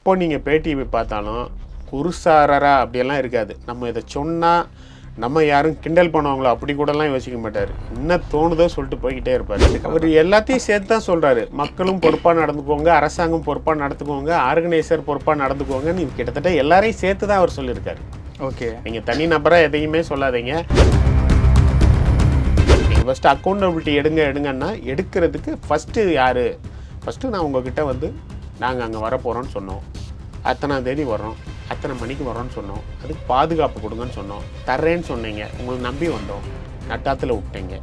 எப்போ நீங்கள் பேட்டி பார்த்தாலும் குருசாரரா அப்படியெல்லாம் இருக்காது. நம்ம இதை சொன்னால் நம்ம யாரும் கிண்டல் பண்ணுவாங்களோ அப்படி கூடலாம் யோசிக்க மாட்டார். என்ன தோணுதோ சொல்லிட்டு போய்கிட்டே இருப்பார். அவர் எல்லாத்தையும் சேர்த்து தான் சொல்கிறாரு மக்களும் பொறுப்பாக நடந்துக்கோங்க அரசாங்கம் பொறுப்பாக நடந்துக்கோங்க ஆர்கனைசர் பொறுப்பாக நடந்துக்கோங்கன்னு கிட்டத்தட்ட எல்லாரையும் சேர்த்து தான் அவர் சொல்லியிருக்காரு. ஓகே. நீங்கள் தனி நபராக எதையுமே சொல்லாதீங்க. நீங்கள் ஃபஸ்ட்டு அக்கௌண்டபிலிட்டி எடுங்க எடுங்கன்னா எடுக்கிறதுக்கு ஃபஸ்ட்டு யார்? ஃபஸ்ட்டு நான் உங்ககிட்ட வந்து நாங்கள் அங்கே வரப்போகிறோன்னு சொன்னோம். அத்தனாம் தேதி வர்றோம். அத்தனை மணிக்கு வரோன்னு சொன்னோம். அதுக்கு பாதுகாப்பு கொடுங்கன்னு சொன்னோம். தர்றேன்னு சொன்னீங்க. உங்களை நம்பி வந்தோம். நட்டாத்தில் விட்டீங்க.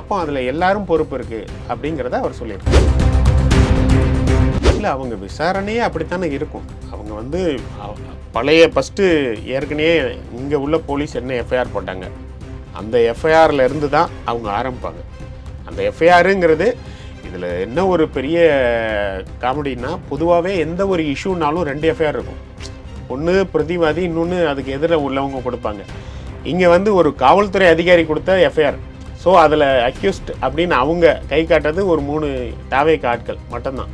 அப்போ அதில் எல்லாரும் பொறுப்பு இருக்குது அப்படிங்கிறத அவர் சொல்லியிருக்காரு. இல்லை அவங்க விசாரணையே அப்படித்தானே இருக்கும். அவங்க வந்து பழைய ஃபஸ்ட்டு ஏற்கனவே இங்கே உள்ள போலீஸ் என்ன எஃப்ஐஆர் போட்டாங்க. அந்த எஃப்ஐஆரில் இருந்து தான் அவங்க ஆரம்பிப்பாங்க. அந்த எஃப்ஐஆருங்கிறது இதில் என்ன ஒரு பெரிய காமெடின்னா பொதுவாகவே எந்த ஒரு இஷ்யூனாலும் ரெண்டு எஃப்ஐஆர் இருக்கும். ஒன்று பிரதிவாதி இன்னொன்று அதுக்கு எதிராக உள்ளவங்க கொடுப்பாங்க. இங்கே வந்து ஒரு காவல்துறை அதிகாரி கொடுத்த எஃப்ஐஆர் ஸோ அதில் அக்யூஸ்ட் அப்படின்னு அவங்க கை காட்டுறது ஒரு மூணு தாவே ஆட்கள் மட்டும்தான்.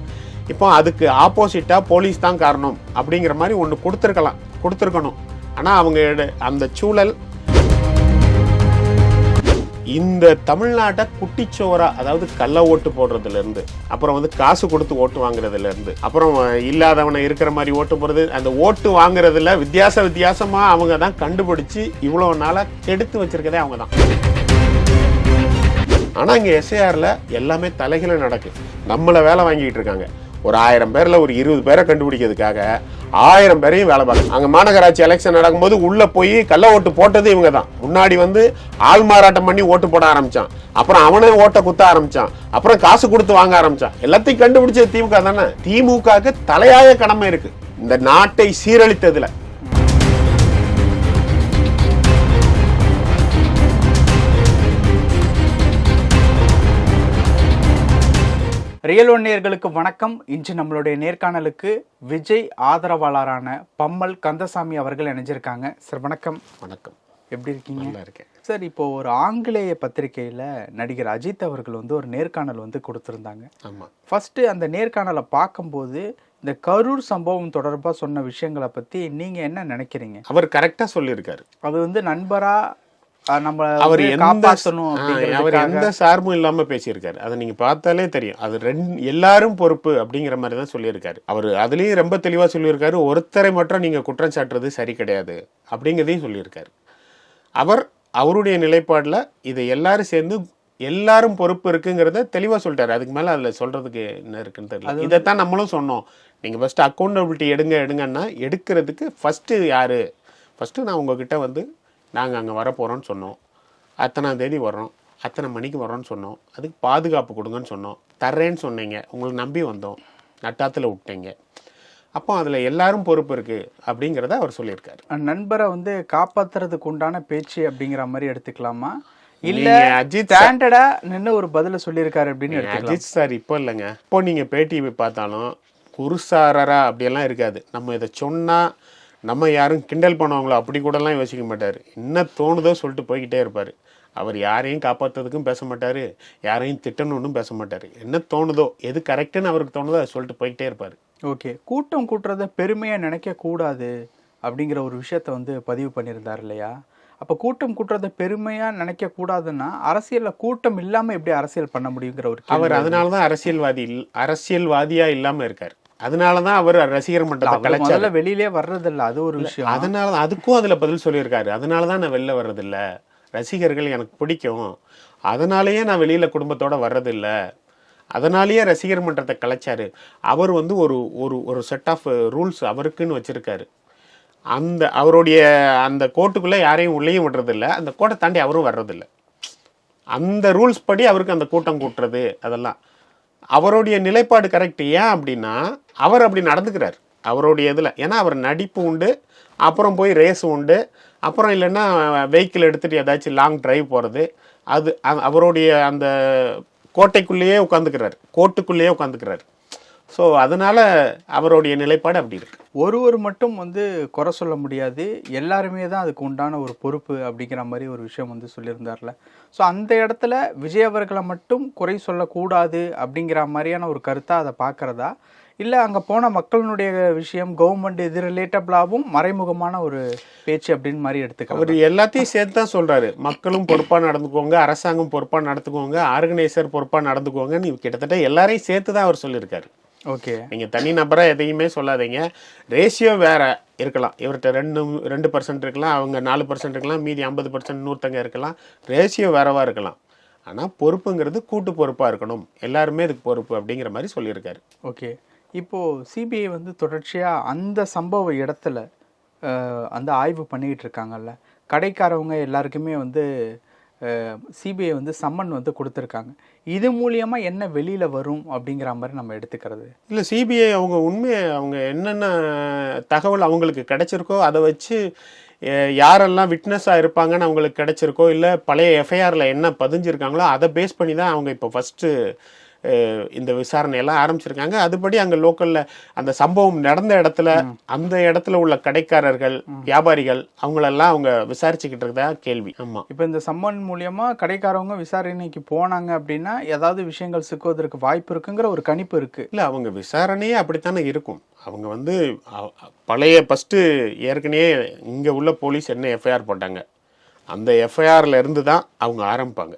இப்போ அதுக்கு ஆப்போசிட்டாக போலீஸ் தான் காரணம் அப்படிங்கிற மாதிரி ஒன்று கொடுத்துருக்கலாம் கொடுத்துருக்கணும். ஆனால் அவங்க அந்த சூழல் இந்த தமிழ்நாட்டை குட்டிச்சோரா அதாவது கள்ள ஓட்டு போடுறதுல இருந்து அப்புறம் வந்து காசு கொடுத்து ஓட்டு வாங்குறதுல இருந்து அப்புறம் இல்லாதவனை இருக்கிற மாதிரி ஓட்டு போடுறது அந்த ஓட்டு வாங்குறதுல வித்தியாச வித்தியாசமா அவங்க தான் கண்டுபிடிச்சு இவ்வளவு நாளா கெடுத்து வச்சிருக்கதே அவங்க தான். ஆனா இங்க எஸ்ஏஆர்ல எல்லாமே தலைகளை நடக்கு. நம்மள வேலை வாங்கிட்டு இருக்காங்க. ஒரு ஆயிரம் பேர்ல ஒரு இருபது பேரை கண்டுபிடிக்கிறதுக்காக ஆயிரம் பேரையும் வேலை பார்க்கணும். அங்கே மாநகராட்சி எலெக்ஷன் நடக்கும்போது உள்ளே போய் கள்ள ஓட்டு போட்டது இவங்க தான் முன்னாடி வந்து ஆள் மாறாட்டம் பண்ணி ஓட்டு போட ஆரம்பித்தான் அப்புறம் அவனே ஓட்டை குத்த ஆரம்பித்தான் அப்புறம் காசு கொடுத்து வாங்க ஆரம்பித்தான் எல்லாத்தையும் கண்டுபிடிச்சது திமுக தானே? திமுகவுக்கு தலையாய கடமை இருக்குது இந்த நாட்டை சீரழித்ததில். ரியல் ஒன் நேயர்களுக்கு வணக்கம். இன்று நம்மளுடைய நேர்காணலுக்கு விஜய் ஆதரவாளரான பம்மல் கந்தசாமி அவர்கள் இணைஞ்சிருக்காங்க. சார் வணக்கம். வணக்கம். எப்படி இருக்கீங்க? நல்லா இருக்கேன். சார் இப்போ ஒரு ஆங்கிலேய பத்திரிகையில் நடிகர் அஜித் அவர்கள் வந்து ஒரு நேர்காணல் வந்து கொடுத்துருந்தாங்க. ஆமா. ஃபர்ஸ்ட் அந்த நேர்காணலை பார்க்கும்போது இந்த கரூர் சம்பவம் தொடர்பாக சொன்ன விஷயங்களை பற்றி நீங்கள் என்ன நினைக்கிறீங்க? அவர் கரெக்டா சொல்லியிருக்காரு. அது வந்து நண்பரா அஹ், நம்ம அவர் காப்பாற்றணும் அவர் எந்த சார்பும் இல்லாம பேசியிருக்காரு. அதை நீங்க பார்த்தாலே தெரியும். அது ரெண்டு எல்லாரும் பொறுப்பு அப்படிங்கிற மாதிரி தான் சொல்லியிருக்காரு. அவர் அதுலயும் ரொம்ப தெளிவா சொல்லியிருக்காரு ஒருத்தரை மட்டும் நீங்க குற்றம் சாட்டுறது சரி கிடையாது அப்படிங்கிறதையும் சொல்லியிருக்காரு. அவர் அவருடைய நிலைப்பாடுல இதை எல்லாரும் சேர்ந்து எல்லாரும் பொறுப்பு இருக்குங்கிறத தெளிவா சொல்லிட்டாரு. அதுக்கு மேல அதுல சொல்றதுக்கு என்ன இருக்குன்னு தெரியல. இதைத்தான் நம்மளும் சொன்னோம். நீங்க ஃபர்ஸ்ட் அக்கௌண்டபிலிட்டி எடுங்க எடுங்கன்னா எடுக்கிறதுக்கு ஃபர்ஸ்ட் யாரு? ஃபர்ஸ்ட் நான் உங்ககிட்ட வந்து நாங்க அங்க வர போறோம்னு சொன்னோம். அத்தனாம் தேதி வர்றோம். அத்தனை மணிக்கு வரோம்னு சொன்னோம். அதுக்கு பாதுகாப்பு கொடுங்கன்னு சொன்னோம். தர்றேன்னு சொன்னீங்க. உங்களை நம்பி வந்தோம். நட்டாத்துல விட்டீங்க. அப்போ அதுல எல்லாரும் பொறுப்பு இருக்கு அப்படிங்கிறத அவர் சொல்லியிருக்காரு. நண்பரை வந்து காப்பாத்துறதுக்கு உண்டான பேச்சு அப்படிங்கிற மாதிரி எடுத்துக்கலாமா? இல்ல அஜித் ஸ்டாண்டர்டா நின்று ஒரு பதில சொல்லியிருக்காரு அப்படின்னு அஜித் சார் இப்போ இல்லைங்க. இப்போ நீங்க பேட்டி பார்த்தாலும் குருசாரரா அப்படியெல்லாம் இருக்காது. நம்ம இதை சொன்னா நம்ம யாரும் கிண்டல் பண்ணுவாங்களோ அப்படி கூடலாம் யோசிக்க மாட்டார். என்ன தோணுதோ சொல்லிட்டு போய்கிட்டே இருப்பார். அவர் யாரையும் காப்பாற்றுறதுக்கும் பேச மாட்டார். யாரையும் திட்டணும்னு பேச மாட்டார். என்ன தோணுதோ எது கரெக்டுன்னு அவருக்கு தோணுதோ அதை சொல்லிட்டு போய்கிட்டே இருப்பார். ஓகே. கூட்டம் கூட்டுறத பெருமையா நினைக்க கூடாது அப்படிங்கிற ஒரு விஷயத்த வந்து பதிவு பண்ணியிருந்தார் இல்லையா? அப்ப கூட்டம் கூட்டுறத பெருமையா நினைக்க கூடாதுன்னா அரசியல்ல கூட்டம் இல்லாம எப்படி அரசியல் பண்ண முடியுங்கிற ஒரு அவர் அதனால தான் அரசியல்வாதி இல் அரசியல்வாதியா இல்லாம இருக்கார். அதனால தான் அவர் ரசிகர் மன்றத்தை முதல்ல வெளியிலே வர்றதில்ல அது ஒரு விஷயம். அதனால தான் அதுக்கும் அதுல பதில் சொல்லியிருக்காரு. அதனால தான் நான் வெளில வர்றதில்ல. ரசிகர்கள் எனக்கு பிடிக்கும். அதனாலேயே நான் வெளியில குடும்பத்தோட வர்றதில்ல. அதனாலேயே ரசிகர் மன்றத்தை கலைச்சாரு. அவர் வந்து ஒரு ஒரு ஒரு செட் ஆஃப் ரூல்ஸ் அவருக்குன்னு வச்சிருக்காரு. அந்த அவருடைய அந்த கோட்டுக்குள்ள யாரையும் உள்ளேயும் விடுறதில்ல. அந்த கோட்டை தாண்டி அவரும் வர்றதில்ல. அந்த ரூல்ஸ் படி அவருக்கு அந்த கூட்டம் கூட்டுறது அதெல்லாம். அவருடைய நிலைப்பாடு கரெக்ட் ஏன் அப்படின்னா அவர் அப்படி நடந்துக்கிறார். அவருடைய இதில். ஏன்னா அவர் நடிப்பு உண்டு அப்புறம் போய் ரேஸ் உண்டு அப்புறம் இல்லைன்னா வெஹிக்கிள் எடுத்துகிட்டு ஏதாச்சும் லாங் டிரைவ் போகிறது அது அவருடைய அந்த கோட்டைக்குள்ளேயே உட்காந்துக்கிறார் கோட்டுக்குள்ளேயே உட்காந்துக்கிறார் ஸோ அதனால அவருடைய நிலைப்பாடு அப்படி இருக்கு. ஒருவர் மட்டும் வந்து குறை சொல்ல முடியாது. எல்லாருமே தான் அதுக்கு உண்டான ஒரு பொறுப்பு அப்படிங்கிற மாதிரி ஒரு விஷயம் வந்து சொல்லியிருந்தார்ல. ஸோ அந்த இடத்துல விஜய் அவர்களை மட்டும் குறை சொல்லக்கூடாது அப்படிங்கிற மாதிரியான ஒரு கருத்தாக அதை பார்க்குறதா? இல்ல அங்க போன மக்களினுடைய விஷயம் கவர்மெண்ட் இது ரிலேட்டபிளாவும் மறைமுகமான ஒரு பேச்சு அப்படின்னு மாதிரி எடுத்துக்கலாம். அவர் எல்லாத்தையும் சேர்த்து தான் சொல்றாரு. மக்களும் பொறுப்பா நடந்துக்கோங்க அரசாங்கம் பொறுப்பா நடந்துக்கோங்க ஆர்கனைசர் பொறுப்பா நடந்துக்கோங்கன்னு கிட்டத்தட்ட எல்லாரையும் சேர்த்து தான் அவர் சொல்லியிருக்காரு. ஓகே. நீங்க தனி நபரா எதையுமே சொல்லாதீங்க. ரேஷியோ வேற இருக்கலாம். இவர்கிட்ட ரெண்டு ரெண்டு பர்சன்ட் இருக்கலாம். அவங்க நாலு பர்சன்ட் இருக்கலாம். மீதி ஐம்பது பர்சன்ட் நூற்றங்க இருக்கலாம். ரேஷியோ வேறவா இருக்கலாம். ஆனா பொறுப்புங்கிறது கூட்டு பொறுப்பா இருக்கணும். எல்லாருமே இதுக்கு பொறுப்பு அப்படிங்கிற மாதிரி சொல்லியிருக்காரு. ஓகே. இப்போ சிபிஐ வந்து தொடர்ச்சியா அந்த சம்பவ இடத்துல அந்த ஆய்வு பண்ணிட்டு இருக்காங்கல்ல. கடைக்காரவங்க எல்லாருக்குமே வந்து சிபிஐ வந்து சம்மன் வந்து கொடுத்துருக்காங்க. இது மூலியமாக என்ன வெளியில் வரும் அப்படிங்கிற மாதிரி நம்ம எடுத்துக்கிறது? இல்லை சிபிஐ அவங்க உண்மையை அவங்க என்னென்ன தகவல் அவங்களுக்கு கிடைச்சிருக்கோ அதை வச்சு யாரெல்லாம் விட்னஸாக இருப்பாங்கன்னு அவங்களுக்கு கிடைச்சிருக்கோ இல்லை பழைய எஃப்ஐஆரில் என்ன பதிஞ்சிருக்காங்களோ அதை பேஸ் பண்ணி தான் அவங்க இப்போ ஃபஸ்ட்டு இந்த விசாரணையெல்லாம் ஆரம்பிச்சிருக்காங்க. அதுபடி அங்கே லோக்கலில் அந்த சம்பவம் நடந்த இடத்துல அந்த இடத்துல உள்ள கடைக்காரர்கள் வியாபாரிகள் அவங்களெல்லாம் அவங்க விசாரிச்சுக்கிட்டு இருக்கதா கேள்வி. ஆமாம் இப்போ இந்த சம்மன் மூலியமா கடைக்காரவங்க விசாரணைக்கு போனாங்க அப்படின்னா ஏதாவது விஷயங்கள் சிக்குவதற்கு வாய்ப்பு இருக்குங்கிற ஒரு கணிப்பு இருக்கு. இல்லை அவங்க விசாரணையே அப்படித்தானே இருக்கும். அவங்க வந்து பழைய ஃபஸ்ட்டு ஏற்கனவே இங்கே உள்ள போலீஸ் என்ன எஃப்ஐஆர் போட்டாங்க. அந்த எஃப்ஐஆரில் இருந்து தான் அவங்க ஆரம்பிப்பாங்க.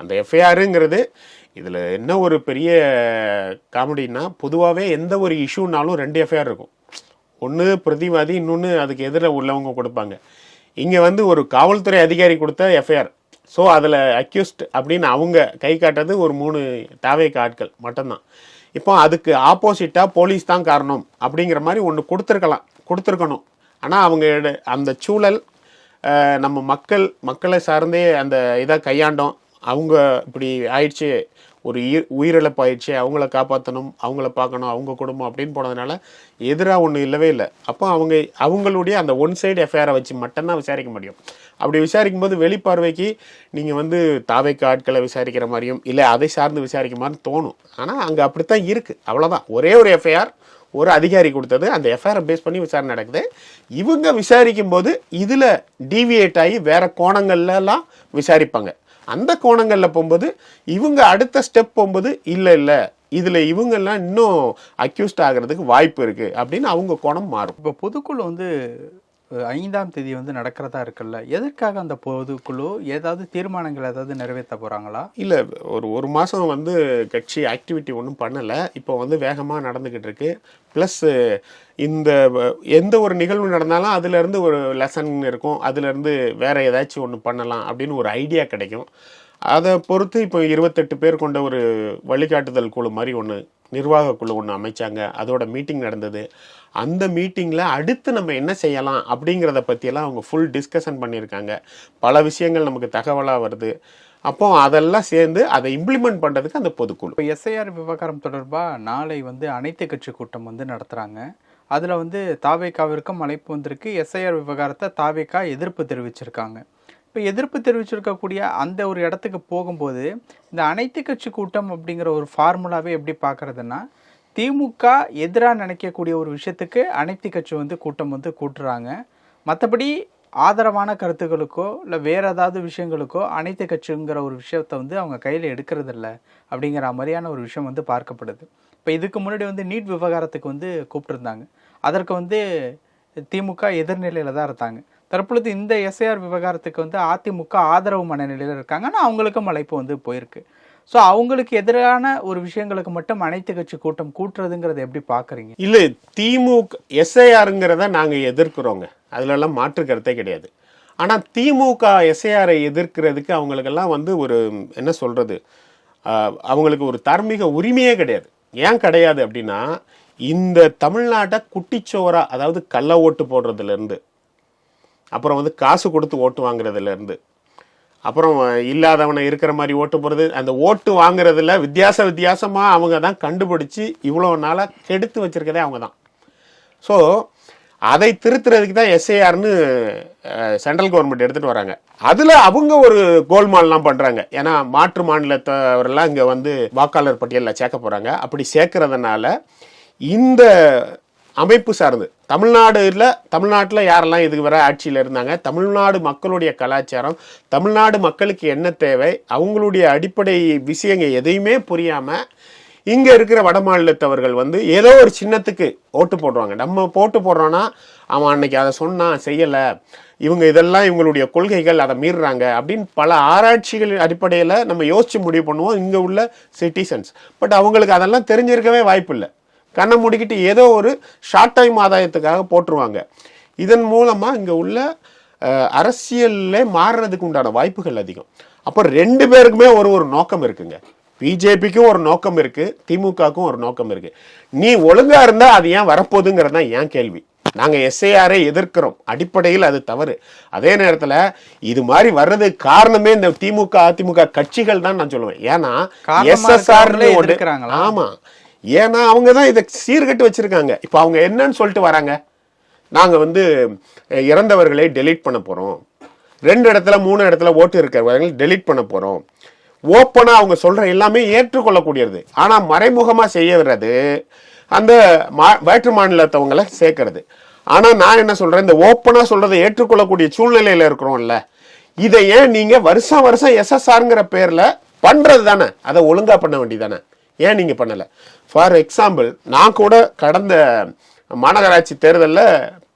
அந்த எஃப்ஐஆருங்கிறது இதில் என்ன ஒரு பெரிய காமெடின்னா பொதுவாகவே எந்த ஒரு இஷ்யூனாலும் ரெண்டு எஃப்ஐஆர் இருக்கும். ஒன்று பிரதிவாதி இன்னொன்று அதுக்கு எதிராக உள்ளவங்க கொடுப்பாங்க. இங்கே வந்து ஒரு காவல்துறை அதிகாரி கொடுத்த எஃப்ஐஆர் ஸோ அதில் அக்யூஸ்ட் அப்படின்னு அவங்க கை காட்டுறது ஒரு மூணு தாவேக்கு ஆட்கள் மட்டும்தான். இப்போ அதுக்கு ஆப்போசிட்டாக போலீஸ் தான் காரணம் அப்படிங்கிற மாதிரி ஒன்று கொடுத்துருக்கலாம் கொடுத்துருக்கணும். ஆனால் அவங்க அந்த சூழல் நம்ம மக்கள் மக்களை சார்ந்தே அந்த இதை கையாண்டோம். அவங்க இப்படி ஆயிடுச்சு ஒரு உயிர் உயிரிழப்பாயிடுச்சு அவங்கள காப்பாற்றணும் அவங்கள பார்க்கணும் அவங்க குடும்பம் அப்படின்னு போனதுனால எதிராக ஒன்றும் இல்லவே இல்லை. அப்போ அவங்க அவங்களுடைய அந்த ஒன் சைடு எஃப்ஐஆரை வச்சு மட்டும்தான் விசாரிக்க முடியும். அப்படி விசாரிக்கும் போது வெளிப்பார்வைக்கு நீங்கள் வந்து தாவைக்கு ஆட்களை விசாரிக்கிற மாதிரியும் இல்லை அதை சார்ந்து விசாரிக்க மாதிரி தோணும். ஆனால் அங்கே அப்படித்தான் இருக்குது அவ்வளோதான் ஒரே ஒரு எஃப்ஐஆர் ஒரு அதிகாரி கொடுத்தது. அந்த எஃப்ஐஆரை பேஸ் பண்ணி விசாரணை நடக்குது. இவங்க விசாரிக்கும் போது இதில் டீவியேட் ஆகி வேறு கோணங்கள்லாம் விசாரிப்பாங்க. அந்த கோணங்களில் போகும்போது இவங்க அடுத்த ஸ்டெப் போகும்போது இல்லை இல்லை இதில் இவங்கெல்லாம் இன்னும் அக்யூஸ்ட் ஆகிறதுக்கு வாய்ப்பு இருக்குது அப்படின்னு அவங்க கோணம் மாறும். இப்போ பொதுக்குழு வந்து ஐந்தாம் தேதி வந்து நடக்கிறதா இருக்குல்ல? எதற்காக அந்த பொதுக்குழு ஏதாவது தீர்மானங்கள் ஏதாவது நிறைவேற்ற போகிறாங்களா இல்லை ஒரு ஒரு மாதம் வந்து கட்சி ஆக்டிவிட்டி ஒன்றும் பண்ணலை. இப்போ வந்து வேகமாக நடந்துக்கிட்டு இருக்கு. ப்ளஸ் இந்த வ- எந்த ஒரு நிகழ்வு நடந்தாலும் அதுலேருந்து ஒரு லெசன் இருக்கும். அதுலேருந்து வேறு ஏதாச்சும் ஒன்று பண்ணலாம் அப்படின்னு ஒரு ஐடியா கிடைக்கும். அதை பொறுத்து இப்போ இருபத்தெட்டு பேர் கொண்ட ஒரு வழிகாட்டுதல் குழு மாதிரி ஒன்று நிர்வாக குழு ஒன்று அமைச்சாங்க. அதோட மீட்டிங் நடந்தது. அந்த மீட்டிங்கில் அடுத்து நம்ம என்ன செய்யலாம் அப்படிங்கிறத பற்றியெல்லாம் அவங்க ஃபுல் டிஸ்கஷன் பண்ணியிருக்காங்க. பல விஷயங்கள் நமக்கு தகவலாக வருது. அப்போ அதெல்லாம் சேர்ந்து அதை இம்ப்ளிமெண்ட் பண்ணுறதுக்கு அந்த பொதுக்குழு. இப்போ எஸ்ஐஆர் விவகாரம் தொடர்பாக நாளை வந்து அனைத்து கட்சி கூட்டம் வந்து நடத்துகிறாங்க அதில் வந்து தாவேக்காவிற்கும் அழைப்பு வந்திருக்கு. எஸ்ஐஆர் விவகாரத்தை தாவேக்கா எதிர்ப்பு தெரிவிச்சிருக்காங்க. இப்போ எதிர்ப்பு தெரிவிச்சிருக்கக்கூடிய அந்த ஒரு இடத்துக்கு போகும்போது இந்த அனைத்து கட்சி கூட்டம் அப்படிங்கிற ஒரு ஃபார்முலாவே எப்படி பார்க்குறதுன்னா திமுக எதிராக நினைக்கக்கூடிய ஒரு விஷயத்துக்கு அனைத்து கட்சி வந்து கூட்டம் வந்து கூட்டுறாங்க. மற்றபடி ஆதரவான கருத்துக்களுக்கோ இல்லை வேற ஏதாவது விஷயங்களுக்கோ அனைத்து கட்சிங்கிற ஒரு விஷயத்த வந்து அவங்க கையில் எடுக்கிறது இல்லை அப்படிங்கிற மாதிரியான ஒரு விஷயம் வந்து பார்க்கப்படுது. இப்போ இதுக்கு முன்னாடி வந்து நீட் விவகாரத்துக்கு வந்து கூப்பிட்டுருந்தாங்க. அதற்கு வந்து திமுக எதிர்நிலையில் தான் இருந்தாங்க தற்பொழுது இந்த எஸ்ஐஆர் விவகாரத்துக்கு வந்து அதிமுக ஆதரவு மனநிலையில் இருக்காங்க. ஆனால் அவங்களுக்கும் அழைப்பு வந்து போயிருக்கு. ஸோ அவங்களுக்கு எதிரான ஒரு விஷயங்களுக்கு மட்டும் அனைத்து கட்சி கூட்டம் கூட்டுறதுங்கிறத எப்படி பார்க்குறீங்க இல்லை திமுக எஸ்ஐஆருங்கிறத நாங்கள் எதிர்க்கிறோங்க. அதிலெல்லாம் மாற்று கருத்தே கிடையாது. ஆனால் திமுக எஸ்ஐஆரை எதிர்க்கிறதுக்கு அவங்களுக்கெல்லாம் வந்து ஒரு என்ன சொல்கிறது அவங்களுக்கு ஒரு தார்மீக உரிமையே கிடையாது. ஏன் கிடையாது அப்படின்னா இந்த தமிழ்நாட்டை குட்டிச்சோரா அதாவது கள்ள ஓட்டு போடுறதுலேருந்து அப்புறம் வந்து காசு கொடுத்து ஓட்டு வாங்குறதுலேருந்து. அப்புறம் இல்லாதவனை இருக்கிற மாதிரி ஓட்டு போகிறது அந்த ஓட்டு வாங்குறதுல வித்தியாச வித்தியாசமாக அவங்க தான் கண்டுபிடிச்சி இவ்வளோ நாளாக கெடுத்து வச்சுருக்கதே அவங்க தான். ஸோ அதை திருத்துறதுக்கு தான் எஸ்ஏஆர்னு சென்ட்ரல் கவர்மெண்ட் எடுத்துகிட்டு வராங்க. அதில் அவங்க ஒரு கோல்மால்லாம் பண்ணுறாங்க ஏன்னா மாற்று மாநிலத்தவரெல்லாம் இங்கே வந்து வாக்காளர் பட்டியலில் சேர்க்க போகிறாங்க அப்படி சேர்க்கறதுனால இந்த அமைப்பு சார்ந்து. தமிழ்நாடுல தமிழ்நாட்டில் யாரெல்லாம் இதுக்கு வர ஆட்சியில் இருந்தாங்க? தமிழ்நாடு மக்களுடைய கலாச்சாரம் தமிழ்நாடு மக்களுக்கு என்ன தேவை? அவங்களுடைய அடிப்படை விஷயங்கள் எதையுமே புரியாமல் இங்கே இருக்கிற வட மாநிலத்தவர்கள் வந்து ஏதோ ஒரு சின்னத்துக்கு ஓட்டு போடுறாங்க. நம்ம போட்டு போடுறோன்னா அவன் அன்னைக்கு அதை சொன்னான் செய்யலை. இவங்க இதெல்லாம் இவங்களுடைய கொள்கைகள் அதை மீறுறாங்க அப்படின்னு பல ஆராய்ச்சிகள் அடிப்படையில் நம்ம யோசித்து முடிவு பண்ணுவோம். இங்கே உள்ள சிட்டிசன்ஸ் பட் அவங்களுக்கு அதெல்லாம் தெரிஞ்சிருக்கவே வாய்ப்பு இல்லை. கண்ணை மூடிக்கிட்டு ஏதோ ஒரு ஷார்ட் டைம் ஆதாயத்துக்காக போட்டுருவாங்க. இதன் மூலமா இங்க உள்ள அரசியல்ல மாறுறதுக்கு உண்டான வாய்ப்புகள் அதிகம். அப்போ ரெண்டு பேருக்குமே ஒரு ஒரு நோக்கம் இருக்குங்க. பிஜேபிக்கும் ஒரு நோக்கம் இருக்கு திமுகவுக்கும் ஒரு நோக்கம் இருக்கு. நீ ஒழுங்கா இருந்தா அது ஏன் வரப்போகுதுங்கிறது தான் ஏன் கேள்வி. நாங்க எஸ்ஐஆரை எதிர்க்கிறோம். அடிப்படையில் அது தவறு. அதே நேரத்துல இது மாதிரி வர்றதுக்கு காரணமே இந்த திமுக அதிமுக கட்சிகள் தான் நான் சொல்லுவேன். ஏன்னா காரணமா எஸ்எஸ்ஆர் இருக்கிறவங்களே எதிர்க்கிறாங்களா? ஆமா. ஏன்னா அவங்க தான் இதை சீர்கட்டு வச்சுருக்காங்க. இப்போ அவங்க என்னன்னு சொல்லிட்டு வராங்க. நாங்கள் வந்து இறந்தவர்களை டெலீட் பண்ண போகிறோம் ரெண்டு இடத்துல மூணு இடத்துல ஓட்டு இருக்கிறவர்கள் டெலீட் பண்ண போகிறோம் ஓப்பனாக அவங்க சொல்கிற எல்லாமே ஏற்றுக்கொள்ளக்கூடியது. ஆனால் மறைமுகமாக செய்ய வர்றது அந்த மா- வேற்று மாநிலத்தவங்களை சேர்க்கறது. ஆனால் நான் என்ன சொல்கிறேன் இந்த ஓப்பனாக சொல்கிறத ஏற்றுக்கொள்ளக்கூடிய சூழ்நிலையில் இருக்கிறோம்ல. இதை ஏன் நீங்கள் வருஷம் வருஷம் எஸ்எஸ்ஆருங்கிற பேரில் பண்ணுறது தானே. அதை ஒழுங்காக பண்ண வேண்டியதானே ஏன் நீங்கள் பண்ணலை? ஃபார் எக்ஸாம்பிள் நான் கூட கடந்த மாநகராட்சி தேர்தலில்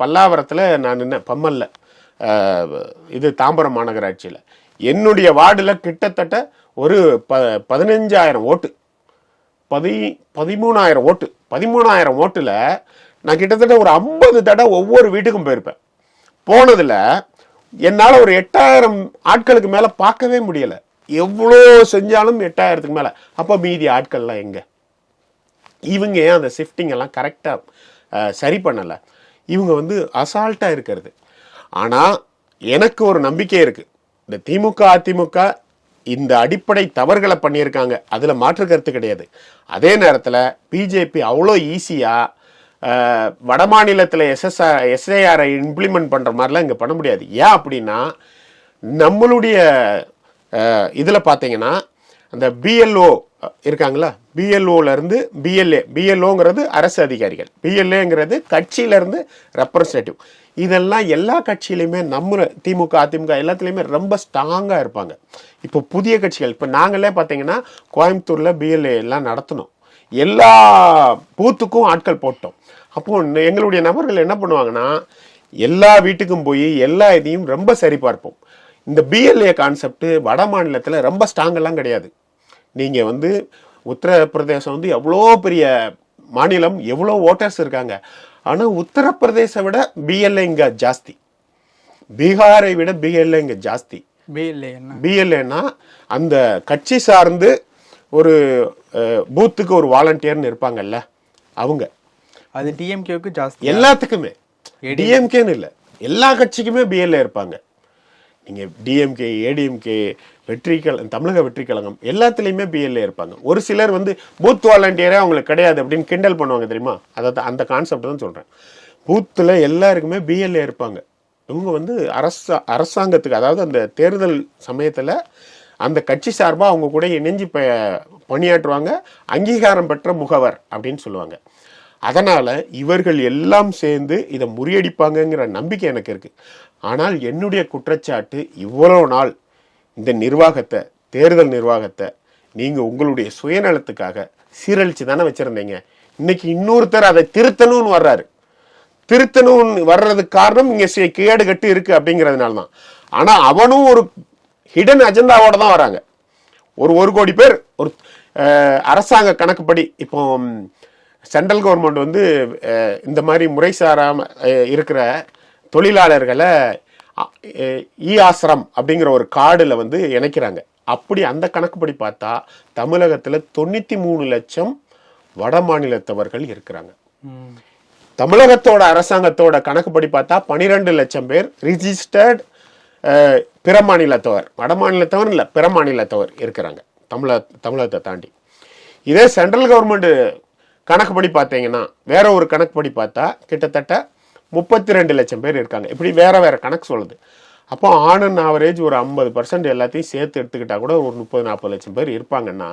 பல்லாவரத்தில் நான் நின்னேன் பம்மல்ல இது தாம்பரம் மாநகராட்சியில். என்னுடைய வார்டில் கிட்டத்தட்ட ஒரு ப பதினஞ்சாயிரம் ஓட்டு. பதி பதிமூணாயிரம் ஓட்டு. பதிமூணாயிரம் ஓட்டில் நான் கிட்டத்தட்ட ஒரு ஐம்பது தடவை ஒவ்வொரு வீட்டுக்கும் போயிருப்பேன். போனதில் என்னால் ஒரு எட்டாயிரம் ஆட்களுக்கு மேலே பார்க்கவே முடியலை. எவ்வளோ செஞ்சாலும் எட்டாயிரத்துக்கு மேலே. அப்போ மீதி ஆட்கள்லாம் எங்கே? இவங்க ஏன் அந்த ஷிஃப்டிங் எல்லாம் கரெக்டாக சரி பண்ணலை? இவங்க வந்து அசால்ட்டாக இருக்கிறது. ஆனால் எனக்கு ஒரு நம்பிக்கை இருக்குது இந்த திமுக அதிமுக இந்த அடிப்படை தவறுகளை பண்ணியிருக்காங்க. அதில் மாற்று கருத்து கிடையாது. அதே நேரத்தில் பிஜேபி அவ்வளோ ஈஸியாக வட மாநிலத்தில் எஸ்எஸ்ஆர் எஸ்ஐஆரை இம்ப்ளிமெண்ட் பண்ணுற மாதிரிலாம் இங்கே பண்ண முடியாது. ஏன் அப்படின்னா நம்மளுடைய இதில் பார்த்தீங்கன்னா அந்த பிஎல்ஓ இருக்காங்களா பிஎல்ஓலேருந்து பிஎல்ஏ பிஎல்ஓங்கிறது அரசு அதிகாரிகள். பிஎல்ஏங்கிறது கட்சியிலேருந்து ரெப்ரசன்டேட்டிவ் இதெல்லாம் எல்லா கட்சியிலையுமே நம்ம திமுக அதிமுக எல்லாத்துலேயுமே ரொம்ப ஸ்ட்ராங்காக இருப்பாங்க. இப்போ புதிய கட்சிகள் இப்போ நாங்களே பார்த்தீங்கன்னா கோயம்புத்தூரில் பிஎல்ஏ எல்லாம் நடத்தணும். எல்லா பூத்துக்கும் ஆட்கள் போட்டோம். அப்போது எங்களுடைய நபர்கள் என்ன பண்ணுவாங்கன்னா எல்லா வீட்டுக்கும் போய் எல்லா இதையும் ரொம்ப சரி பார்ப்போம் இந்த பிஎல்ஏ கான்செப்ட் வட மாநிலத்தில் ரொம்ப ஸ்ட்ராங்கெல்லாம் கிடையாது. நீங்கள் வந்து உத்தரப்பிரதேசம் வந்து எவ்வளோ பெரிய மாநிலம் எவ்வளோ ஓட்டர்ஸ் இருக்காங்க. ஆனால் உத்தரப்பிரதேச விட பிஎல்ஏ இங்கே ஜாஸ்தி. பீகாரை விட பிஎல்ஏ இங்கே ஜாஸ்தி. பிஎல்ஏ என்ன? பிஎல்ஏன்னா அந்த கட்சி சார்ந்து ஒரு பூத்துக்கு ஒரு வாலண்டியர்னு இருப்பாங்கல்ல அவங்க. அது டிஎம்கேவுக்கு ஜாஸ்தி எல்லாத்துக்குமே. டிஎம்கேன்னு இல்லை. எல்லா கட்சிக்குமே பிஎல்ஏ இருப்பாங்க. நீங்கள் டிஎம்கே ஏடிஎம்கே வெற்றி கழ தமிழக வெற்றி கழகம் எல்லாத்துலேயுமே பிஎல்ஏ இருப்பாங்க. ஒரு சிலர் வந்து பூத் வாலண்டியரே அவங்களுக்கு கிடையாது அப்படின்னு கிண்டல் பண்ணுவாங்க தெரியுமா? அதை அந்த கான்செப்ட் தான் சொல்கிறேன் பூத்தில் எல்லாருக்குமே பிஎல்ஏ இருப்பாங்க. இவங்க வந்து அரசா அரசாங்கத்துக்கு அதாவது அந்த தேர்தல் சமயத்தில் அந்த கட்சி சார்பாக அவங்க கூட இணைஞ்சு ப பணியாற்றுவாங்க. அங்கீகாரம் பெற்ற முகவர் அப்படின்னு சொல்லுவாங்க. அதனால் இவர்கள் எல்லாம் சேர்ந்து இதை முறியடிப்பாங்கங்கிற நம்பிக்கை எனக்கு இருக்குது ஆனால் என்னுடைய குற்றச்சாட்டு இவ்வளவு நாள் இந்த நிர்வாகத்தை தேர்தல் நிர்வாகத்தை நீங்கள் உங்களுடைய சுயநலத்துக்காக சீரழித்து தானே வச்சுருந்தீங்க. இன்னைக்கு இன்னொருத்தர் அதை திருத்தணும்னு வர்றாரு. திருத்தணும்னு வர்றதுக்கு காரணம் இங்கே கேடு கட்டு இருக்குது அப்படிங்கிறதுனால தான். ஆனால் அவனும் ஒரு ஹிடன் அஜெண்டாவோட தான் வராங்க. ஒரு ஒரு கோடி பேர் ஒரு அரசாங்க கணக்குப்படி இப்போ சென்ட்ரல் கவர்மெண்ட் வந்து இந்த மாதிரி முறைசாராமல் இருக்கிற தொழிலாளர்களை இ ஆசிரம் அப்படிங்கிற ஒரு கார்டுல வந்து இணைக்கிறாங்க. அப்படி அந்த கணக்குப்படி பார்த்தா தமிழகத்துல தொண்ணூத்தி மூணு லட்சம் வட மாநிலத்தவர்கள் இருக்கிறாங்க. தமிழகத்தோட அரசாங்கத்தோட கணக்குப்படி பார்த்தா பனிரெண்டு லட்சம் பேர் ரிஜிஸ்டர்ட் பிற மாநிலத்தவர் வட மாநிலத்தவர் இல்லை பிற மாநிலத்தவர் இருக்கிறாங்க. தமிழ தமிழகத்தை தாண்டி. இதே சென்ட்ரல் கவர்மெண்ட் கணக்குப்படி பார்த்தீங்கன்னா வேற ஒரு கணக்குப்படி பார்த்தா கிட்டத்தட்ட முப்பத்தி ரெண்டு லட்சம் பேர் இருக்காங்க. இப்படி வேற வேற கணக்கு சொல்லுது. அப்போ ஆன் அண்ட் ஆவரேஜ் ஒரு ஐம்பது பர்சன்ட் எல்லாத்தையும் சேர்த்து எடுத்துக்கிட்டா கூட ஒரு முப்பது நாற்பது லட்சம் பேர் இருப்பாங்கன்னா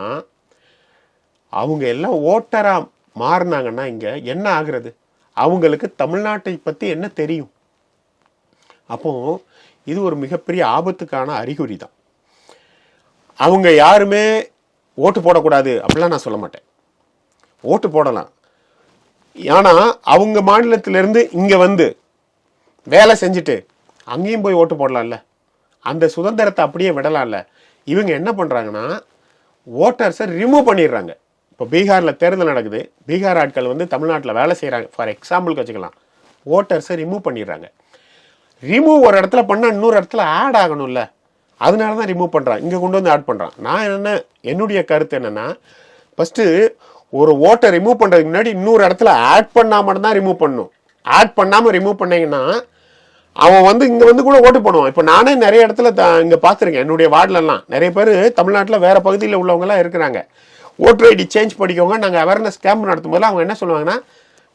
அவங்க எல்லாம் ஓட்டராக மாறினாங்கன்னா இங்கே என்ன ஆகுறது? அவங்களுக்கு தமிழ்நாட்டை பற்றி என்ன தெரியும்? அப்போ இது ஒரு மிகப்பெரிய ஆபத்துக்கான அறிகுறி தான் அவங்க யாருமே ஓட்டு போடக்கூடாது அப்படிலாம் நான் சொல்ல மாட்டேன். ஓட்டு போடலாம். ஆனால் அவங்க மாநிலத்திலேருந்து இங்கே வந்து வேலை செஞ்சுட்டு அங்கேயும் போய் ஓட்டு போடலாம்ல? அந்த சுதந்திரத்தை அப்படியே விடலாம்ல? இவங்க என்ன பண்ணுறாங்கன்னா ஓட்டர்ஸை ரிமூவ் பண்ணிடுறாங்க. இப்போ பீகாரில் தேர்தல் நடக்குது. பீகார் ஆட்கள் வந்து தமிழ்நாட்டில் வேலை செய்கிறாங்க ஃபார் எக்ஸாம்பிளுக்கு வச்சுக்கலாம். ஓட்டர்ஸை ரிமூவ் பண்ணிடுறாங்க. ரிமூவ் ஒரு இடத்துல பண்ணால் இன்னொரு இடத்துல ஆட் ஆகணும்ல? அதனால தான் ரிமூவ் பண்ணுறான் இங்கே கொண்டு வந்து ஆட் பண்ணுறான் நான் என்ன என்னுடைய கருத்து என்னென்னா ஃபஸ்ட்டு ஒரு ஓட்டை ரிமூவ் பண்ணுறதுக்கு முன்னாடி இன்னொரு இடத்துல ஆட் பண்ணால் மட்டும்தான் ரிமூவ் பண்ணும். ஆட் பண்ணாமல் ரிமூவ் பண்ணிங்கன்னா அவன் வந்து இங்கே வந்து கூட ஓட்டு போடுவான். இப்போ நானே நிறைய இடத்துல த இங்கே பார்த்துருக்கேன். என்னுடைய வார்டிலலாம். நிறைய பேர் தமிழ்நாட்டில் வேறு பகுதியில் உள்ளவங்கலாம் இருக்கிறாங்க. ஓட்டர் ஐடி சேஞ்ச் பண்ணிக்கோங்க நாங்கள் அவேர்னஸ் கேம்ப் நடத்தும் போது அவங்க என்ன சொல்லுவாங்கன்னா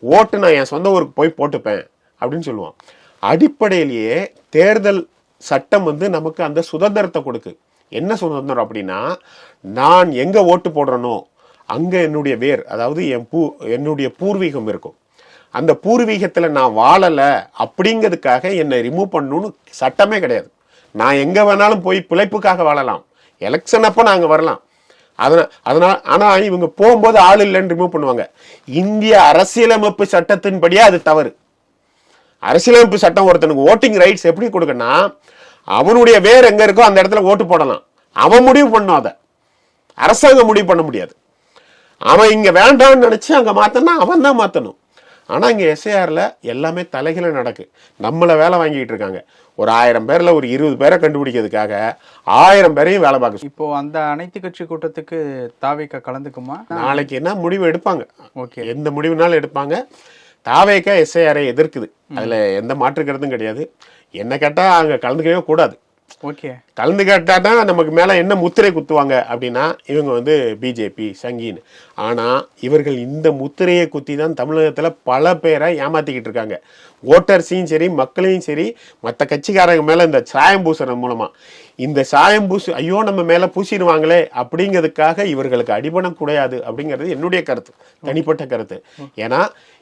ஓட்டு நான் என் சொந்த ஊருக்கு போய் போட்டுப்பேன். அப்படின்னு சொல்லுவான். அடிப்படையிலேயே தேர்தல் சட்டம் வந்து நமக்கு அந்த சுதந்திரத்தை கொடுக்கு. என்ன சுதந்திரம் அப்படின்னா நான் எங்கே ஓட்டு போடுறனோ அங்கே என்னுடைய வேர் அதாவது என் பூ என்னுடைய பூர்வீகம் இருக்கும். அந்த பூர்வீகத்தில் நான் வாழலை அப்படிங்கிறதுக்காக என்னை ரிமூவ் பண்ணணும்னு சட்டமே கிடையாது. நான் எங்கே வேணாலும் போய் பிழைப்புக்காக வாழலாம். எலெக்ஷன் அப்போ நாங்கள் வரலாம். அதனால் அதனால் ஆனால் இவங்க போகும்போது ஆள் இல்லைன்னு ரிமூவ் பண்ணுவாங்க. இந்திய அரசியலமைப்பு சட்டத்தின்படியே அது தவறு. அரசியலமைப்பு சட்டம் ஒருத்தனுக்கு ஓட்டிங் ரைட்ஸ் எப்படி கொடுக்கணும்னா அவனுடைய வேர் எங்கே இருக்கோ அந்த இடத்துல ஓட்டு போடலாம். அவன் முடிவு பண்ணும் அதை. அரசாங்கம் முடிவு பண்ண முடியாது. அவன் இங்க வேண்டாம்னு நினைச்சு அங்க மாத்தனா அவன் தான் மாத்தணும். ஆனா இங்க எஸ்ஏஆர்ல எல்லாமே தலைகீழ நடக்கு. நம்மள வேலை வாங்கிட்டு இருக்காங்க. ஒரு ஆயிரம் பேர்ல ஒரு இருபது பேரை கண்டுபிடிக்கிறதுக்காக ஆயிரம் பேரையும் வேலை பார்க்க. இப்போ அந்த அனைத்து கட்சி கூட்டத்துக்கு தாவிக்க கலந்துக்குமா? நாளைக்கு என்ன முடிவு எடுப்பாங்க. ஓகே. எந்த முடிவுனாலும் எடுப்பாங்க. தாவேக்கா எஸ்ஐஆரை எதிர்க்குது. அதுல எந்த மாற்று கருத்தும் கிடையாது. என்ன கேட்டா அங்க கலந்துக்கவே கூடாது. ஓகே. கலந்து கேட்டால் தான் நமக்கு மேல என்ன முத்திரை குத்துவாங்க அப்படின்னா இவங்க வந்து பிஜேபி சங்கின்னு. ஆனா இவர்கள் இந்த முத்திரையை குத்தி தான் தமிழகத்துல பல பேரை ஏமாத்திக்கிட்டு இருக்காங்க. ஓட்டர்ஸையும் சரி மக்களையும் சரி மற்ற கட்சிக்காரங்க மேலே இந்த சாயம் பூசுறது மூலமாக இந்த சாயம் பூசு ஐயோ நம்ம மேலே பூசிடுவாங்களே அப்படிங்கிறதுக்காக இவர்களுக்கு அடிபணம் கூடாது அப்படிங்கிறது என்னுடைய கருத்து தனிப்பட்ட கருத்து. ஏன்னா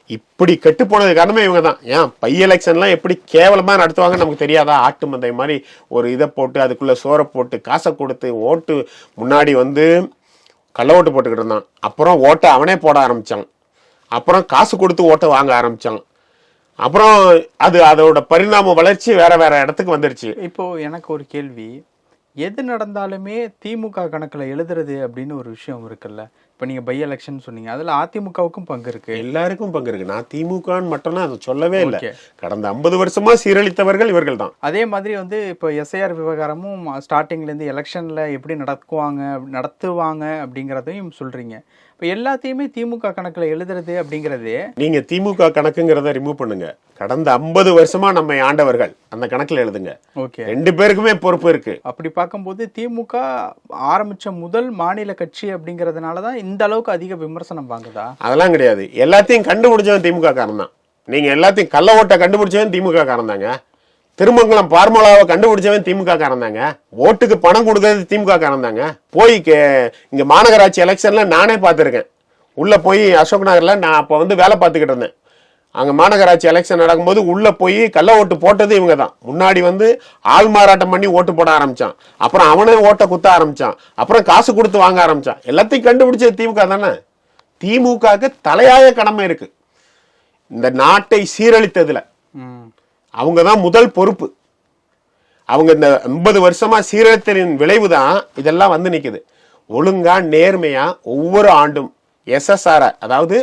இப்படி கெட்டு போனது காரணமே இவங்க தான் ஏன்? பை எலெக்ஷன்லாம் எப்படி கேவலமாக நடத்துவாங்க நமக்கு தெரியாதா? ஆட்டு மந்தை மாதிரி ஒரு இதை போட்டு அதுக்குள்ளே சோறை போட்டு காசை கொடுத்து ஓட்டு முன்னாடி வந்து கள்ள ஓட்டு போட்டுக்கிட்டு இருந்தான். அப்புறம் ஓட்டை அவனே போட ஆரம்பிச்சான். அப்புறம் காசு கொடுத்து ஓட்டை வாங்க ஆரம்பிச்சான். அப்புறம் அது அதோட பரிணாம வளர்ச்சி வேற வேற இடத்துக்கு வந்துருச்சு. இப்போ எனக்கு ஒரு கேள்வி. எது நடந்தாலுமே திமுக கணக்குல எழுதுறது அப்படின்னு ஒரு விஷயம் இருக்குல்ல. இப்போ நீங்க பை எலெக்ஷன் சொன்னீங்க. அதுல அதிமுகவுக்கும் பங்கு இருக்கு. எல்லாருக்கும் பங்கு இருக்கு. நான் திமுகன்னு மட்டும்லாம் அதை சொல்லவே இல்லை. கடந்த ஐம்பது வருஷமா சீரழித்தவர்கள் இவர்கள் தான். அதே மாதிரி வந்து இப்போ எஸ்ஐஆர் விவகாரமும் ஸ்டார்டிங்ல இருந்து எலெக்ஷன்ல எப்படி நடக்குவாங்க நடத்துவாங்க அப்படிங்கிறதையும் சொல்றீங்க. இப்போ எல்லாத்தையுமே திமுக கணக்குல எழுதுறது அப்படிங்கிறது நீங்க திமுக கணக்குங்கிறத ரிமூவ் பண்ணுங்க. கடந்த ஐம்பது வருஷமா நம்ம ஆண்டவர்கள் அந்த கணக்குல எழுதுங்க. ஓகே. ரெண்டு பேருக்குமே பொறுப்பு இருக்கு. அப்படி பார்க்கும்போது திமுக ஆரம்பிச்ச முதல் மாநில கட்சி அப்படிங்கிறதுனால தான் இந்த அளவுக்கு அதிக விமர்சனம் வாங்குதா? அதெல்லாம் கிடையாது. எல்லாத்தையும் கண்டுபிடிச்சவன் திமுக காரன் தான். நீங்க எல்லாத்தையும் கள்ள ஓட்டை கண்டுபிடிச்சவன் திமுக காரன் தாங்க. திருமங்கலம் பார்முலாவை கண்டுபிடிச்சவன் திமுக காரந்தாங்க ஓட்டுக்கு பணம் கொடுக்கறது திமுக காரந்தாங்க போய் கே- மாநகராட்சி எலெக்ஷன்ல நானே பார்த்துருக்கேன். உள்ளே போய் அசோக் நகரில் நான் அப்போ வந்து வேலை பார்த்துக்கிட்டு இருந்தேன். அங்கே மாநகராட்சி எலெக்ஷன் நடக்கும்போது உள்ளே போய் கள்ள ஓட்டு போட்டது இவங்க தான் முன்னாடி வந்து ஆள் மாறாட்டம் பண்ணி ஓட்டு போட ஆரம்பித்தான் அப்புறம் அவனே ஓட்டை குத்த ஆரம்பித்தான் அப்புறம் காசு கொடுத்து வாங்க ஆரம்பித்தான் எல்லாத்தையும் கண்டுபிடிச்சது திமுக தானே. திமுகவுக்கு தலையாய கடமை இருக்குது இந்த நாட்டை சீரழித்ததில். அவங்க தான் முதல் பொறுப்பு. அவங்க இந்த ஐம்பது வருஷமாக சீரழித்தலின் விளைவு தான் இதெல்லாம் வந்து நிற்குது ஒழுங்கா நேர்மையாக ஒவ்வொரு ஆண்டும் எஸ்எஸ்ஆர் அதாவது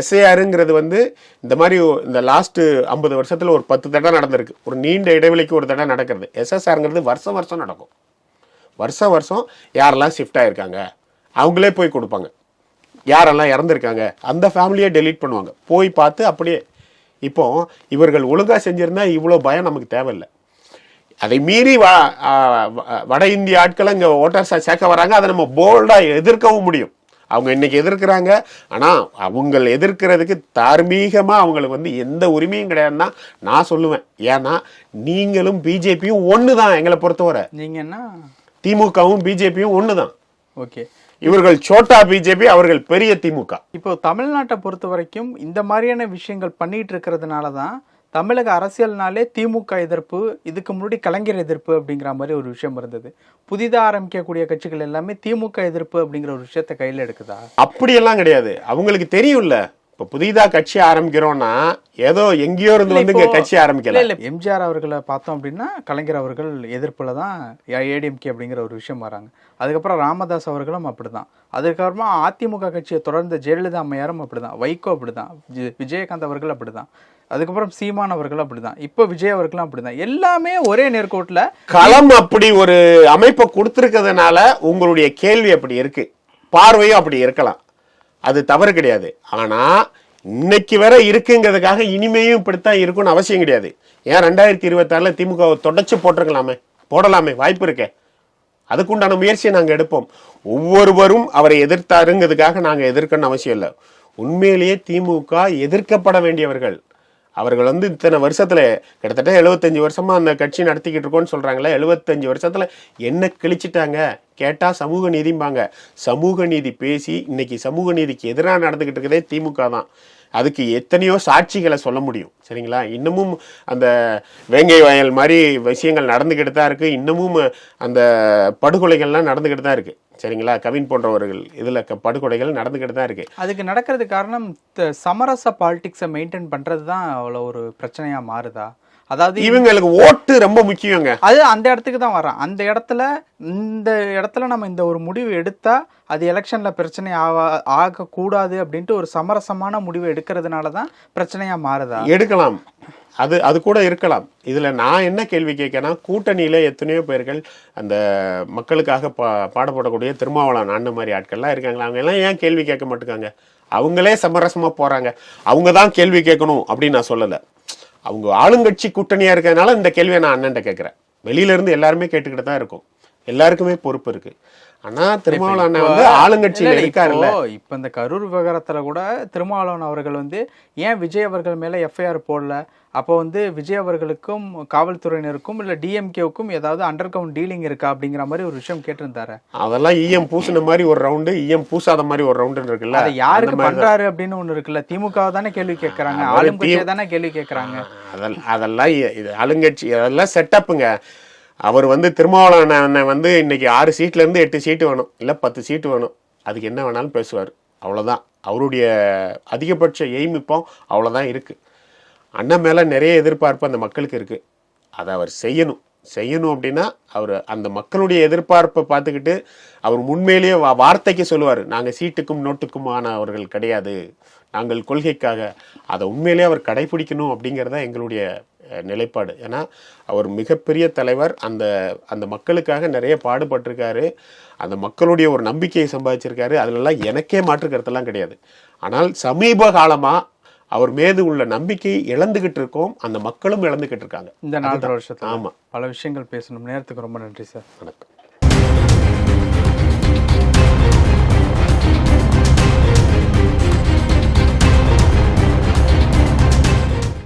எஸ்ஏஆருங்கிறது வந்து இந்த மாதிரி இந்த லாஸ்ட்டு ஐம்பது வருஷத்தில் ஒரு பத்து தடவை நடந்திருக்கு. ஒரு நீண்ட இடைவெளிக்கு ஒரு தடவை நடக்கிறது. எஸ்எஸ்ஆருங்கிறது வருஷம் வருஷம் நடக்கும். வருஷம் வருஷம் யாரெல்லாம் ஷிஃப்ட் ஆகிருக்காங்க அவங்களே போய் கொடுப்பாங்க. யாரெல்லாம் இறந்துருக்காங்க? அந்த ஃபேமிலியை டெலீட் பண்ணுவாங்க. போய் பார்த்து அப்படியே இப்போ இவர்கள் ஒழுங்கா செஞ்சிருந்தா இவ்வளோ பயம் நமக்கு தேவையில்லை. அதை மீறி வ வட இந்திய ஆட்களை இங்கே ஓட்டர்ஸை சேர்க்க வராங்க. அதை நம்ம போல்டாக எதிர்க்கவும் முடியும். அவங்க இன்னைக்கு எதிர்க்கிறாங்க. ஆனால் அவங்க எதிர்க்கிறதுக்கு தார்மீகமாக அவங்களுக்கு வந்து எந்த உரிமையும் கிடையாதுன்னு தான் நான் சொல்லுவேன். ஏன்னா நீங்களும் பிஜேபியும் ஒன்று தான் எங்களை பொறுத்தவரை. நீங்க என்ன? திமுகவும் பிஜேபியும் ஒன்று தான் ஓகே. இவர்கள் சோட்டா பிஜேபி அவர்கள் பெரிய திமுக. இப்போ தமிழ்நாட்டை பொறுத்த வரைக்கும் இந்த மாதிரியான விஷயங்கள் பண்ணிட்டு இருக்கிறதுனால தான் தமிழக அரசியல்னாலே திமுக எதிர்ப்பு இதுக்கு முன்னாடி கலைஞர் எதிர்ப்பு அப்படிங்கிற மாதிரி ஒரு விஷயம் இருந்தது. புதிதாக ஆரம்பிக்கக்கூடிய கட்சிகள் எல்லாமே திமுக எதிர்ப்பு அப்படிங்கிற ஒரு விஷயத்த கையில் எடுக்குதா? அப்படியெல்லாம் கிடையாது. அவங்களுக்கு தெரியும்ல. இப்ப புதிதா கட்சி ஆரம்பிக்கிறோம்னா ஏதோ எங்கேயோ இருந்து வந்து இங்க கட்சி ஆரம்பிக்கல இல்ல எம்ஜிஆர் அவர்களை பார்த்தோம் அப்படின்னா கலைஞர் அவர்கள் எதிர்ப்புல தான் ஏடிஎம்கே அப்படிங்கிற ஒரு விஷயம் வராங்க. அதுக்கப்புறம் ராமதாஸ் அவர்களும் அப்படிதான். அதுக்கப்புறமா அதிமுக கட்சியை தொடர்ந்த ஜெயலலிதா அம்மையாரும் அப்படிதான். வைகோ அப்படிதான். விஜயகாந்த் அவர்கள் அப்படிதான். அதுக்கப்புறம் சீமான் அவர்கள் அப்படிதான். இப்போ விஜய் அவர்களும் அப்படிதான். எல்லாமே ஒரே நேர்கோட்டில் களம் அப்படி ஒரு அமைப்பை கொடுத்துருக்கிறதுனால உங்களுடைய கேள்வி அப்படி இருக்கு. பார்வையும் அப்படி இருக்கலாம். அது தவறு கிடையாது. ஆனால் இன்னைக்கு வர இருக்குங்கிறதுக்காக இனிமேயும் இப்படித்தான் இருக்கும்னு அவசியம் கிடையாது. ஏன் ரெண்டாயிரத்தி இருபத்தாறுல திமுக தொடச்சி தொடச்சு போட்டிருக்கலாமே? போடலாமே வாய்ப்பு இருக்கே. அதுக்குண்டான முயற்சியை நாங்கள் எடுப்போம். ஒவ்வொருவரும் அவரை எதிர்த்தாருங்கிறதுக்காக நாங்கள் எதிர்க்கணும்னு அவசியம் இல்லை. உண்மையிலேயே திமுக எதிர்க்கப்பட வேண்டியவர்கள் அவர்கள் வந்து இத்தனை வருஷத்தில் கிட்டத்தட்ட எழுபத்தஞ்சி வருஷமாக அந்த கட்சி நடத்திக்கிட்டு இருக்கோம்னு சொல்கிறாங்களே எழுபத்தஞ்சு வருஷத்தில் என்ன கிழிச்சிட்டாங்க? கேட்டால் சமூக நீதிம்பாங்க. சமூக நீதி பேசி இன்னைக்கு சமூக நீதிக்கு எதிராக நடந்துக்கிட்டு இருக்கதே திமுக தான். அதுக்கு எத்தனையோ சாட்சிகளை சொல்ல முடியும். சரிங்களா? இன்னமும் அந்த வேங்கை வயல் மாதிரி விஷயங்கள் நடந்துக்கிட்டு தான் இருக்குது இன்னமும் அந்த படுகொலைகள்லாம் நடந்துக்கிட்டு தான் இருக்குது சரிங்களா? கவின் போன்றவர்கள் இதில் க- படுகொலைகள் நடந்துக்கிட்டு தான் இருக்குது அதுக்கு நடக்கிறது காரணம் த- சமரச பாலிடிக்ஸை மெயின்டைன் பண்ணுறது தான் அவ்வளோ ஒரு பிரச்சனையாக மாறுதா? அதாவது இவங்களுக்கு ஓட்டு ரொம்ப முக்கியங்க. அது அந்த இடத்துக்கு தான் வரான் அந்த இடத்துல இந்த இடத்துல நம்ம இந்த ஒரு முடிவு எடுத்தா அது எலெக்ஷன்ல பிரச்சனை ஆவா ஆகக்கூடாது அப்படின்ட்டு ஒரு சமரசமான முடிவு எடுக்கிறதுனால தான் பிரச்சனையா மாறுதா? எடுக்கலாம். அது அது கூட இருக்கலாம். இதுல நான் என்ன கேள்வி கேட்கறேன்னா கூட்டணியில எத்தனையோ பேர்கள் அந்த மக்களுக்காக பா பாடப்படக்கூடிய திருமாவளவன் அண்ணன் மாதிரி ஆட்கள்லாம் இருக்காங்களா? அவங்க எல்லாம் ஏன் கேள்வி கேட்க மாட்டேங்காங்க அவங்களே சமரசமா போறாங்க. அவங்க தான் கேள்வி கேட்கணும் அப்படின்னு நான் சொல்லல. அவங்க ஆளுங்கட்சி கூட்டணியா இருக்கிறதுனால இந்த கேள்வியை நான் அண்ணன்ட்ட கேட்கறேன். வெளியில இருந்து எல்லாருமே கேட்டுக்கிட்டு தான் இருக்கும். எல்லாருக்குமே பொறுப்பு இருக்கு. ஆனா திருமாவளவன் அண்ணன் வந்து ஆளுங்கட்சியில இல்ல, இருக்காருல்ல. இப்போ இப்ப இந்த கரூர் விவகாரத்துல கூட திருமாவளவன் அவர்கள் வந்து ஏன் விஜய் அவர்கள் மேல எஃப்ஐஆர் போடல? அப்போ வந்து விஜய் அவர்களுக்கும் காவல்துறையினருக்கும் இல்ல டிஎம்கேவுக்கும் ஏதாவது அண்டர் கவுண்ட் டீலிங் இருக்கா அப்படிங்கிற மாதிரி ஒரு விஷயம் கேட்டிருந்தாரு. அதெல்லாம் ஈயம் பூசின மாதிரி ஒரு ரவுண்டு ஈயம் பூசாத மாதிரி ஒரு ரவுண்டு இருக்குல்ல? அதை யாருக்கு. பண்றாரு அப்படின்னு ஒண்ணு இருக்குல்ல? திமுக தானே கேள்வி கேட்கறாங்க அவரு ஆளும் கட்சியை தி- தானே கேள்வி கேட்கறாங்க அதெல்லாம் அதெல்லாம் இது ஆளுங்கட்சி அதெல்லாம் செட்டப்புங்க அவர் வந்து திருமாவளவன் வந்து இன்னைக்கு ஆறு சீட்ல இருந்து எட்டு சீட்டு வேணும். இல்ல பத்து சீட்டு வேணும். அதுக்கு என்ன வேணாலும் பேசுவார். அவ்வளவுதான். அவருடைய அதிகபட்ச எய்ம் இப்போ அவ்வளவுதான் இருக்கு. அண்ணன் மேலே நிறைய எதிர்பார்ப்பு அந்த மக்களுக்கு இருக்குது அதை அவர் செய்யணும். செய்யணும் அப்படின்னா அவர் அந்த மக்களுடைய எதிர்பார்ப்பை பார்த்துக்கிட்டு அவர் உண்மையிலேயே வா- வார்த்தைக்கு சொல்லுவார். நாங்கள் சீட்டுக்கும் நோட்டுக்குமானவர்கள் கிடையாது. நாங்கள் கொள்கைக்காக. அதை உண்மையிலேயே அவர் கடைபிடிக்கணும் அப்படிங்கிறது தான் எங்களுடைய நிலைப்பாடு. ஏன்னா அவர் மிகப்பெரிய தலைவர். அந்த அந்த மக்களுக்காக நிறைய பாடுபட்டிருக்காரு. அந்த மக்களுடைய ஒரு நம்பிக்கையை சம்பாதிச்சிருக்காரு. அதுலலாம் எனக்கே மாற்று கருத்தெல்லாம் கிடையாது. ஆனால் சமீப காலமாக அவர் மீது உள்ள நம்பிக்கையை இழந்துகிட்டு இருக்கோம். அந்த மக்களும் இழந்துகிட்டு இருக்காங்க. இந்த நாலரை வருஷத்துல ஆமா. பல விஷயங்கள் பேசணும். நேரத்துக்கு ரொம்ப நன்றி சார். வணக்கம்.